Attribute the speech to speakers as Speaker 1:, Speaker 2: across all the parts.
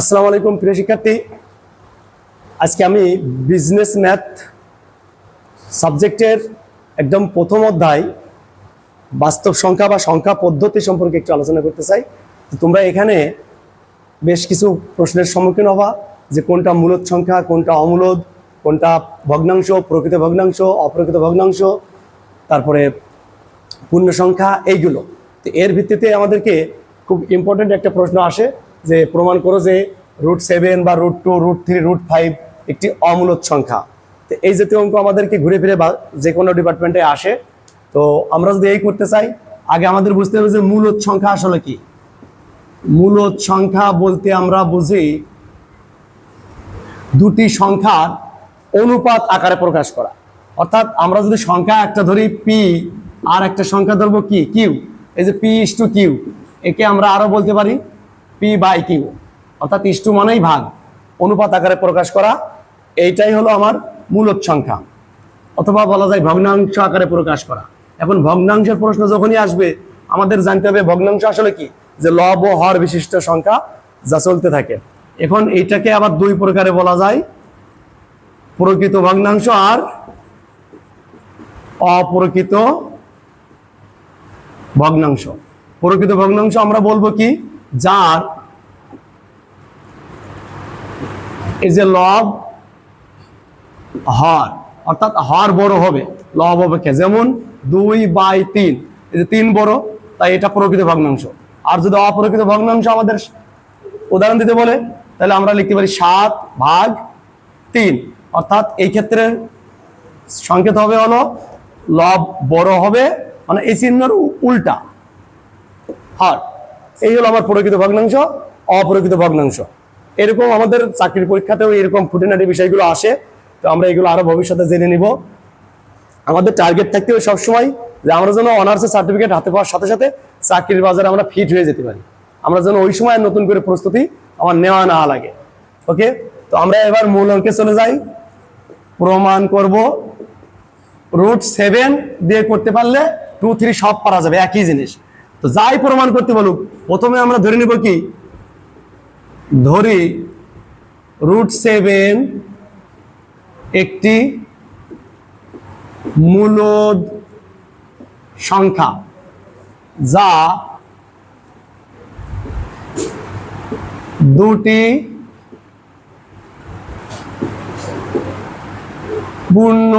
Speaker 1: আসসালামু আলাইকুম, প্রিয় শিক্ষার্থী। আজকে আমি বিজনেস ম্যাথ সাবজেক্টের একদম প্রথম অধ্যায়, বাস্তব সংখ্যা বা সংখ্যা পদ্ধতি সম্পর্কে একটু আলোচনা করতে চাই। তোমরা এখানে বেশ কিছু প্রশ্নের সম্মুখীন হবা, যে কোনটা মূলদ সংখ্যা, কোনটা অমূলদ, কোনটা ভগ্নাংশ, প্রকৃত ভগ্নাংশ, অপ্রকৃত ভগ্নাংশ, তারপরে পূর্ণ সংখ্যা, এইগুলো। তো এর ভিত্তিতে আমাদেরকে খুব ইম্পর্ট্যান্ট একটা প্রশ্ন আসে যে প্রমাণ করো যে রুট সেভেন বা root two root three root five একটি অমূলত সংখ্যা। তো এই জাতীয় অঙ্ক আমাদেরকে ঘুরে ফিরে বা- যে কোনো ডিপার্টমেন্টে আসে। তো আমরা যদি এই করতে চাই, আগে আমাদের বুঝতে হবে যে মূলত সংখ্যা আসলে কি। মূলত সংখ্যা বলতে আমরা বুঝি দুটি সংখ্যার অনুপাত আকারে প্রকাশ করা। অর্থাৎ আমরা যদি সংখ্যা একটা ধরি পি আর একটা সংখ্যা ধরবো কি? কিউ এই যে পি ইস টু কিউ একে আমরা আরও বলতে পারি পি বাই কিউ অর্থাৎ ইস টু মানেই ভাগ। অনুপাত আকারে প্রকাশ করা, এইটাই হলো আমার মূলত সংখ্যা। অথবা বলা যায় ভগ্নাংশ আকারে প্রকাশ করা। এখন ভগ্নাংশের প্রশ্ন যখনই আসবে, আমাদের জানতে হবে ভগ্নাংশ আসলে কি? যে লব ও হর বিশিষ্ট সংখ্যা যা চলতে থাকে। এখন এইটাকে আবার দুই প্রকারে বলা যায়। প্রকৃত ভগ্নাংশ আর অপ্রকৃত ভগ্নাংশ। প্রকৃত ভগ্নাংশ আমরা বলব কি? যার এই যে লব হর অর্থাৎ হর বড় হবে। লব অপেক্ষা যেমন দুই বাই তিন। এই যে তিন বড়, তাই এটা প্রকৃত ভগ্নাংশ। আর যদি অপ্রকৃত ভগ্নাংশ আমাদের উদাহরণ দিতে বলে, তাহলে আমরা লিখতে পারি সাত ভাগ তিন। অর্থাৎ এই ক্ষেত্রে সংকেত হবে হলো লব বড় হবে মানে এই চিহ্নের উল্টা। হার এই হলো আমার প্রকৃত ভগ্নাংশ, অপ্রকৃত ভগ্নাংশ। এরকম আমাদের চাকরির পরীক্ষাতেও এরকম খুঁটিনাটি বিষয়গুলো আসে, তো আমরা এগুলো আরও ভবিষ্যতে জেনে নিব। আমাদের টার্গেট থাকতে হবে সবসময় যে আমরা যেন অনার্সের সার্টিফিকেট হাতে পাওয়ার সাথে সাথে চাকরির বাজারে আমরা ফিট হয়ে যেতে পারি। আমরা যেন ওই সময় নতুন করে প্রস্তুতি আমার নেওয়া না লাগে। ওকে তো আমরা এবার মূল অঙ্কে চলে যাই। প্রমাণ করব। রুট সেভেন দিয়ে করতে পারলে টু থ্রি সব পারা যাবে, একই জিনিস। তো যাই প্রমাণ করতে বলুক, প্রথমে আমরা ধরে নিব কি? ধরি রুট সেভেন একটি মূলদ সংখ্যা যা দুটি পূর্ণ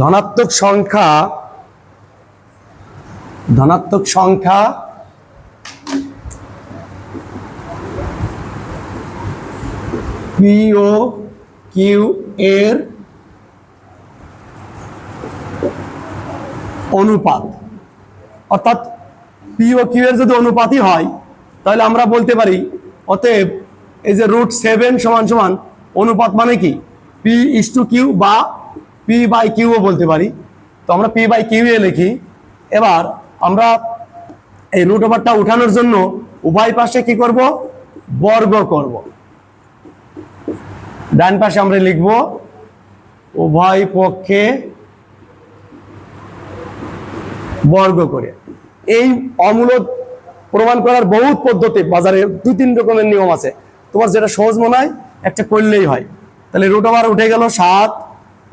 Speaker 1: ধনাত্মক সংখ্যা ধনাত্মক সংখ্যা পিও কিউ এর অনুপাত। অর্থাৎ পিও কিউ এর যদি অনুপাতই হয়, তাহলে আমরা বলতে পারি, অতএব এই যে রুট সেভেন সমান সমান, অনুপাত মানে কি? পি ইস টু কিউ বা পি বাই কিউও বলতে পারি। তো আমরা পি বাই কিউ এ লিখি। এবার আমরা এই রুট ওভারটা উঠানোর জন্য উভয় পাশে কি করব? বর্গ করব। ডান পাশে আমরা লিখব, উভয় পক্ষে বর্গ করে। এই অমূলক প্রমাণ করার বহুত পদ্ধতি, বাজারে দুই, তিন রকমের নিয়ম আছে। তোমার যেটা সহজ মনে হয়, একটা করলেই হয়। তাহলে রুট ওভার উঠে গেল সাত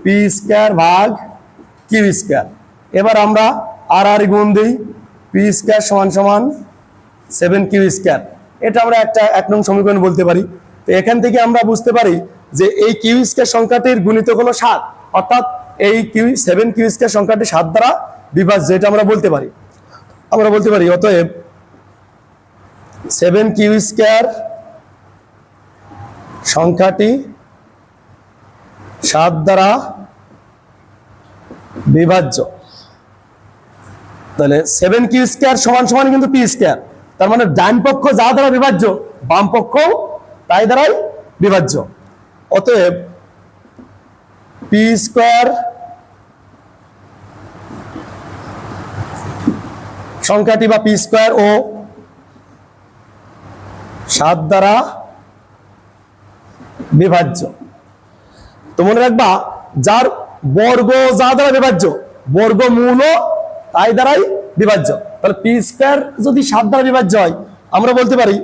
Speaker 1: পি স্কোয়ার ভাগ কিউ স্কোয়ার এবার আমরা আর আর গুণ দিই, পি স্কোয়ার সমান সমান সেভেন কিউ স্কোয়ার। এটা আমরা একটা এক নং সমীকরণ বলতে পারি। তো এখান থেকে আমরা বুঝতে পারি যে এই কিউ স্কোয়ার সংখ্যাটির গুণিতক হলো সাত, অর্থাৎ এই কিউ, সেভেন কিউ স্কোয়ার সংখ্যাটি সাত দ্বারা বিভাজ্য, এটা আমরা বলতে পারি। আমরা বলতে পারি, অতএব সেভেন কিউ স্কোয়ার সংখ্যাটি সাত দ্বারা বিভাজ্য। তাহলে সেভেন কিউ স্কোয়ার সমান সমান কিন্তু পি স্কোয়ার তার মানে ডান পক্ষ যা দ্বারা বিভাজ্য, বাম পক্ষ তাই দ্বারাই বিভাজ্য। অতএব পি স্কোয়ার সংখ্যাটি বা পি স্কোয়ার ও সাত দ্বারা বিভাজ্য। তো মনে রাখবা, যার বর্গ যা দ্বারা বিভাজ্য বর্গ বর্গমূল তাই দ্বারাই বিভাজ্য। তাহলে পি স্কোয়ার যদি সাত দ্বারা বিভাজ্য হয়, আমরা বলতে পারি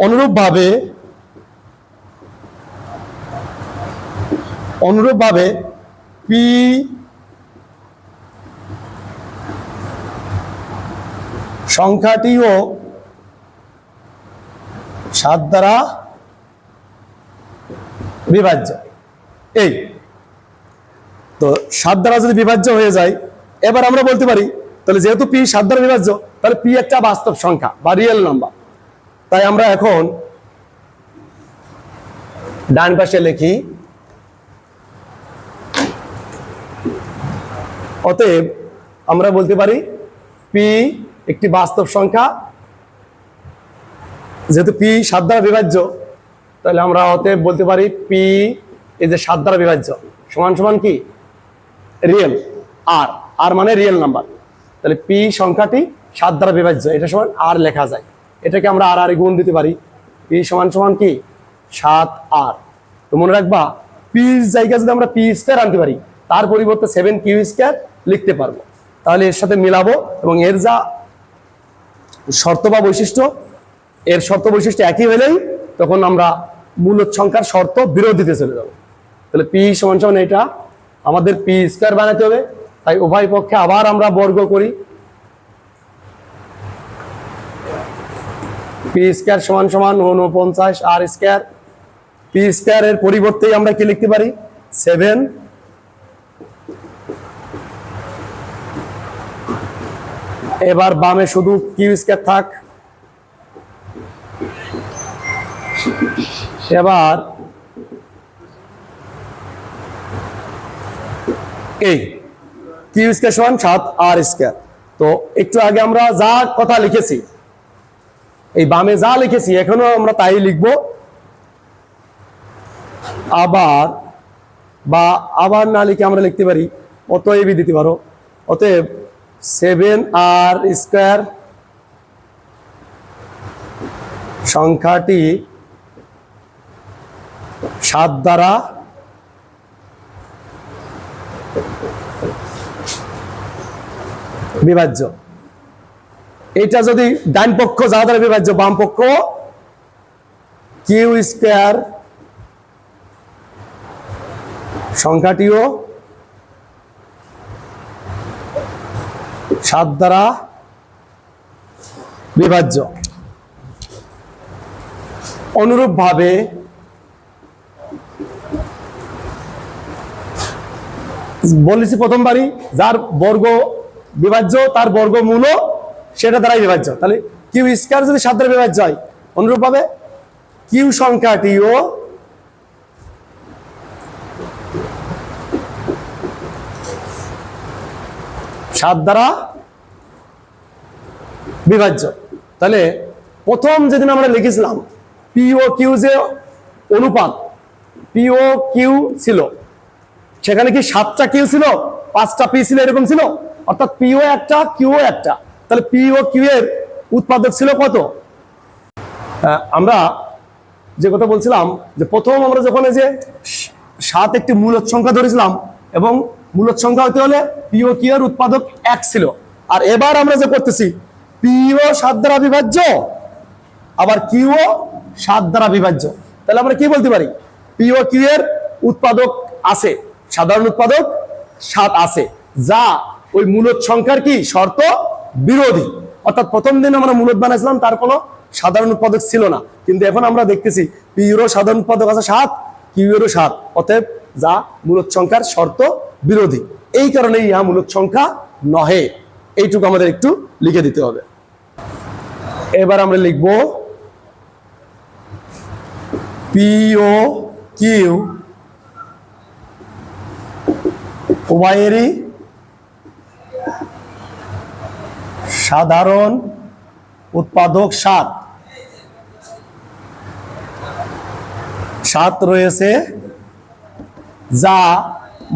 Speaker 1: অনুরূপভাবে অনুরূপভাবে পি সংখ্যাটিও সাত দ্বারা বিভাজ্য। এই। তো সাত দ্বারা যদি বিভাজ্য হয়ে যায় এবার আমরা বলতে পারি, তাহলে যেহেতু পি দ্বারা বিভাজ্য, তাহলে পি একটা বাস্তব সংখ্যা বা রিয়েল নাম্বার তাই আমরা এখন ডান পাশে লিখি, অতএব আমরা বলতে পারি পি একটি বাস্তব সংখ্যা। যেহেতু পি সাত দ্বারা বিভাজ্য, তাহলে আমরা অতএব বলতে পারি পি এই যে সাত দ্বারা বিভাজ্য, সমান সমান কি? রিয়েল আর আর মানে রিয়েল নাম্বার তাহলে পি সংখ্যাটি সাত দ্বারা বিভাজ্য এটা সমান আর লেখা যায়। এটাকে আমরা আর আর গুণ দিতে পারি। পি সমান সমান কি? সাত আর তো মনে রাখবা পির জায়গায় যদি আমরা পি স্কোয়ার আনতে পারি, তার পরিবর্তে সেভেন কিউ স্কোয়ার লিখতে পারব। তাহলে এর সাথে মিলাবো এবং এর যা শর্ত বা বৈশিষ্ট্য, এর শর্ত বৈশিষ্ট্য একই হলেই তখন আমরা মূলত সংখ্যার শর্ত বিরোধীতে চলে যাব। তাহলে পি সমান সমান এটা, আমাদের পি স্কোয়ার বানাতে হবে। তাই উভয় পক্ষে আবার আমরা বর্গ করি। পি স্কোয়ার সমান সমান উনপঞ্চাশ আর স্কোয়ার পি স্কোয়ারের পরিবর্তেই আমরা কি লিখতে পারি? সেভেন এবার বামে শুধু কিউ স্কোয়ার থাক। এবার এই কিউ স্কোয়ার সমান সাত আর স্কোয়ার তো একটু আগে আমরা যা কথা লিখেছি, এই বামে যা লিখেছি, এখনও আমরা তাই লিখব। আবার বা আবার না লিখে আমরা লিখতে পারি। অতএবই দিতে পারো। অতএব সেভেন আর স্কোয়ার সংখ্যাটি সাত দ্বারা বিভাজ্য। এটা যদি ডান পক্ষ যা দ্বারা বিভাজ্য, বাম পক্ষ কিউ স্কোয়ার সংখ্যাটিও সাত দ্বারা বিভাজ্য। অনুরূপভাবে বলেছি প্রথমবারই, যার বর্গ বিভাজ্য, তার বর্গমূল সেটা দ্বারাই বিভাজ্য। তাহলে কিউ স্কয়ার যদি সাত দ্বারা বিভাজ্য হয়, অনুরূপভাবে কিউ সংখ্যাটিও সাত দ্বারা বিভাজ্য। তাহলে প্রথম যেদিন আমরা লিখেছিলাম পিও কিউ যে অনুপাত পিও কিউ ছিল সেখানে কি সাতটা কিউ ছিল? পাঁচটা পি ছিল, এরকম ছিল? অর্থাৎ পিও একটা, কিউ একটা। তাহলে পিও কিউ এর উৎপাদক ছিল কত? আমরা যে কথা বলছিলাম যে প্রথম আমরা যখন যে সাত একটি মূলত সংখ্যা ধরেছিলাম এবং মূলত সংখ্যা হতে হলে পিও কিউ এর উৎপাদক এক ছিল। আর এবার আমরা যে করতেছি পিও সাত দ্বারা বিভাজ্য, আবার কিউও সাত দ্বারা বিভাজ্য। তাহলে আমরা কি বলতে পারি? পিও কিউ এর উৎপাদক আছে। সাধারণ উৎপাদক সাত আছে, যা ওই মূলত সংখ্যার কি? শর্ত বিরোধী। অর্থাৎ প্রথম দিন আমরা মূলত বানাইছিলাম, তার কোনো সাধারণ উৎপাদক ছিল না। কিন্তু এখন আমরা দেখতেছি পিউরও সাধারণ উৎপাদক আছে সাত কিউরও সাত। অতএব যা মূলত সংখ্যার শর্ত বিরোধী। এই কারণে ইহা মূলত সংখ্যা নহে। এইটুকু আমাদের একটু লিখে দিতে হবে। এবার আমরা লিখব পিও কিউ উভয়েরই সাধারণ উৎপাদক সাত। সাত রয়েছে যা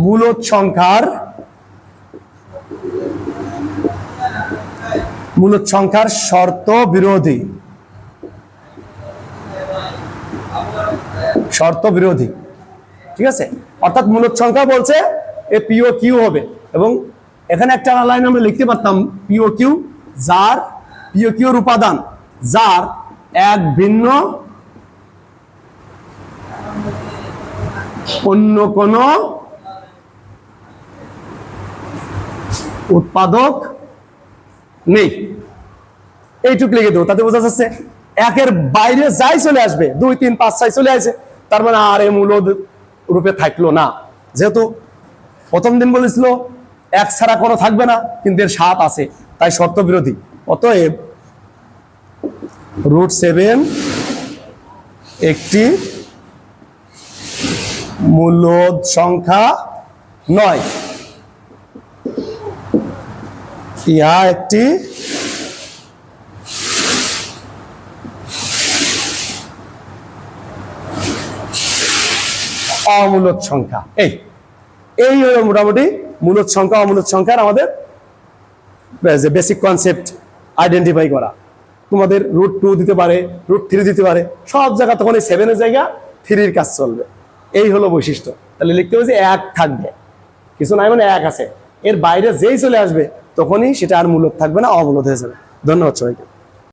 Speaker 1: মূলত সংখ্যার মূলত সংখ্যার শর্ত বিরোধী। শর্ত বিরোধী। ঠিক আছে? অর্থাৎ মূলত সংখ্যা বলছে এ পিও কিউ হবে। এবং এখানে একটা লাইন আমরা লিখতে পারতাম পিও কিউ যার পিও কিউর উপাদান, যার এক ভিন্ন অন্য কোন উৎপাদক নেই। এইটুকু লিখে দেবো, তাতে বোঝা যাচ্ছে একের বাইরে যাই চলে আসবে, দুই, তিন, পাঁচ, ছয় চলে আসে, তার মানে আর এ মূল রূপে থাকল না। যেহেতু প্রথম দিন বলেছিল, এক ছাড়া কোনো থাকবে না, কিন্তু এর সাত আছে, তাই শর্ত বিরোধী। অতএব রুট সেভেন একটি মূলদ সংখ্যা নয়। ইহা একটি অমূলদ সংখ্যা। এই। এই হলো মোটামুটি মূলত সংখ্যা অমূলদ সংখ্যার আমাদের যে বেসিক কনসেপ্ট আইডেন্টিফাই করা। তোমাদের রুট টু দিতে পারে রুট থ্রি দিতে পারে, সব জায়গা তখন এই সেভেনের জায়গা থ্রির কাজ চলবে। এই হলো বৈশিষ্ট্য। তাহলে লিখতে হবে যে এক থাকবে। কিছু নাই মানে এক আছে। এর বাইরে যেই চলে আসবে, তখনই সেটা আর মূলত থাকবে না অমূলদ হয়ে যাবে। ধন্যবাদ সবাইকে।